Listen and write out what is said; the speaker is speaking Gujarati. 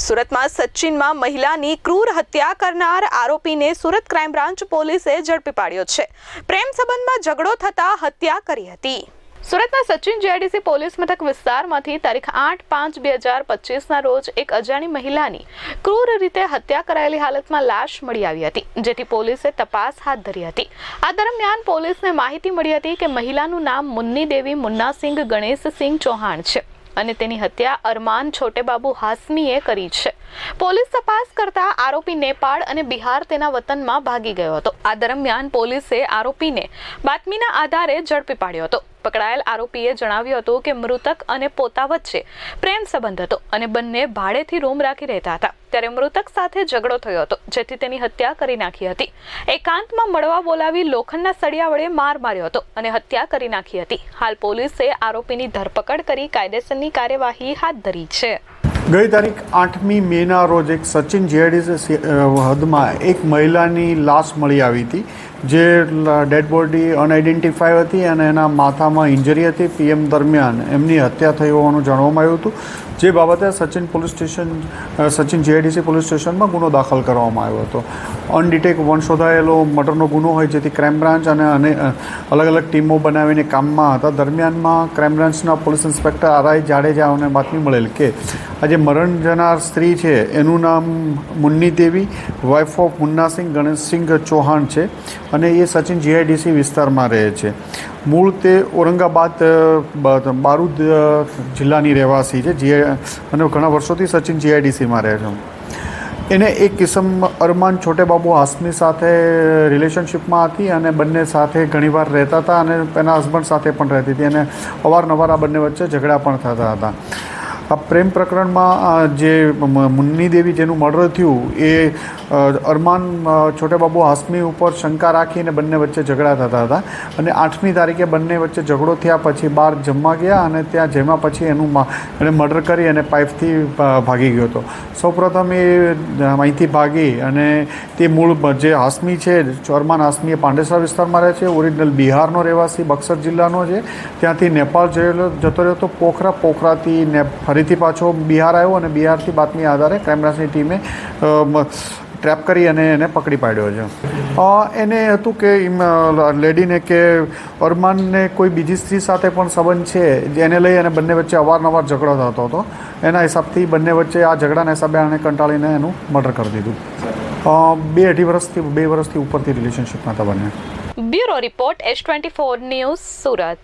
સુરતમાં સચિનમાં મહિલાની ક્રૂર હત્યા કરનાર આરોપીને સુરત ક્રાઇમ બ્રાન્ચ પોલીસે ઝડપી પાડ્યો છે. પ્રેમ સંબંધમાં ઝઘડો થતા હત્યા કરી હતી. સુરતના સચિન જીઆઈડીસી પોલીસ મથક વિસ્તારમાંથી તારીખ આઠ પાંચ બે હજાર પચીસના રોજ એક અજાણી મહિલાની ક્રૂર રીતે હત્યા કરાયેલી હાલતમાં લાશ મળી આવી હતી, જેથી પોલીસે તપાસ હાથ ધરી હતી. આ દરમિયાન પોલીસને માહિતી મળી હતી કે મહિલાનું નામ મુન્ની દેવી મુન્નાસિંહ ગણેશસિંહ ચૌહાણ છે. અને તેની હત્યા અરમાન છોટેબાબુ હાસમીએ કરી છે. પોલીસ તપાસ કરતા આરોપી નેપાળ અને બિહાર તેના વતનમાં ભાગી ગયો હતો. આ દરમિયાન પોલીસે આરોપીને બાતમીના આધારે ઝડપી પાડ્યો હતો. પકડાયેલ આરોપીએ જણાવ્યું હતું કે મૃતક અને પોતા વચ્ચે પ્રેમ સંબંધ હતો અને બંને ભાડેથી રૂમ રાખી રહેતા હતા. ત્યારે મૃતક સાથે ઝઘડો થયો હતો, જેથી તેની હત્યા કરી નાખી હતી. એકાંતમાં મળવા બોલાવી લોખંડના સળિયા વડે માર માર્યો હતો અને હત્યા કરી નાખી હતી. હાલ પોલીસે આરોપીની ધરપકડ કરી કાયદેસરની કાર્યવાહી હાથ ધરી છે. ગઈ તારીખ આઠમી મેના રોજ એક સચિન જેડીસી હદમાં એક મહિલાની લાશ મળી આવી હતી. જે ડેડ બોડી અનઆઇડેન્ટિફાઈ હતી અને એના માથામાં ઇન્જરી હતી પીએમ દરમિયાન. એમની હત્યા થઈ હોવાનું જાણવામાં આવ્યું હતું. જે બાબતે Sachin police station Sachin GIDC police સ્ટેશનમાં ગુનો દાખલ કરવામાં આવ્યો હતો. અનડિટેક વન શોધાયેલો મર્ડરનો ગુનો હોય જેથી ક્રાઇમ બ્રાન્ચ અને અને અલગ અલગ ટીમો બનાવીને કામમાં હતા. દરમિયાનમાં ક્રાઇમ બ્રાન્ચના પોલીસ ઇન્સ્પેક્ટર આરઆઈ જાડેજાઓને બાતમી મળેલ કે આજે મરણ જનાર સ્ત્રી છે. એનું નામ મુન્ની દેવી વાઇફ ઓફ મુન્નાસિંહ ગણેશસિંહ ચૌહાણ છે. અને એ સચિન જીઆઈડીસી વિસ્તારમાં રહે છે. મૂળ તે ઔરંગાબાદ બારૂદ જિલ્લાની રહેવાસી છે. જે અને ઘણા વર્ષોથી સચિન જીઆઈડીસીમાં રહે છે. એને એક કિસમ અરમાન છોટેબાબુ હાસમી સાથે રિલેશનશિપમાં હતી અને બંને સાથે ઘણીવાર રહેતા હતા અને એના હસબન્ડ સાથે પણ રહેતી હતી અને અવારનવાર આ બંને વચ્ચે ઝઘડા પણ થતા હતા. આ પ્રેમ પ્રકરણમાં જે મુન્ની દેવી જેનું મર્ડર થયું, એ અરમાન છોટેબાબુ હાસમી ઉપર શંકા રાખીને બંને વચ્ચે ઝઘડા થતા હતા. અને આઠમી તારીખે બંને વચ્ચે ઝઘડો થયા પછી બહાર જમવા ગયા અને ત્યાં જેમાં પછી એનું એને મર્ડર કરી અને પાઇપથી ભાગી ગયો હતો. સૌપ્રથમ એ અહીંથી ભાગી અને તે મૂળ જે હાસમી છે, ચોરમાન હાસમી એ પાંડેસરા વિસ્તારમાં રહે છે, ઓરિજિનલ બિહારનો રહેવાસી, બક્સર જિલ્લાનો છે. ત્યાંથી નેપાળ જયેલો, જતો રહ્યો તો પોખરા, પોખરાથી ને ફરીથી પાછો બિહાર આવ્યો અને બિહારથી બાતમી આધારે ક્રાઇમ બ્રાન્ચની ટીમે ટ્રેપ કરી અને એને પકડી પાડ્યો છે. એને હતું કે લેડીને કે અરમાનને કોઈ બીજી સ્ત્રી સાથે પણ સંબંધ છે, જેને લઈ અને બંને વચ્ચે અવારનવાર ઝઘડો થતો હતો. એના હિસાબથી બંને વચ્ચે આ ઝઘડાના હિસાબે આને કંટાળીને એનું મર્ડર કરી દીધું. બે અઢી વર્ષથી, બે વર્ષથી ઉપરથી રિલેશનશિપમાં હતા બંને. Bureau report, S twenty four news Surat.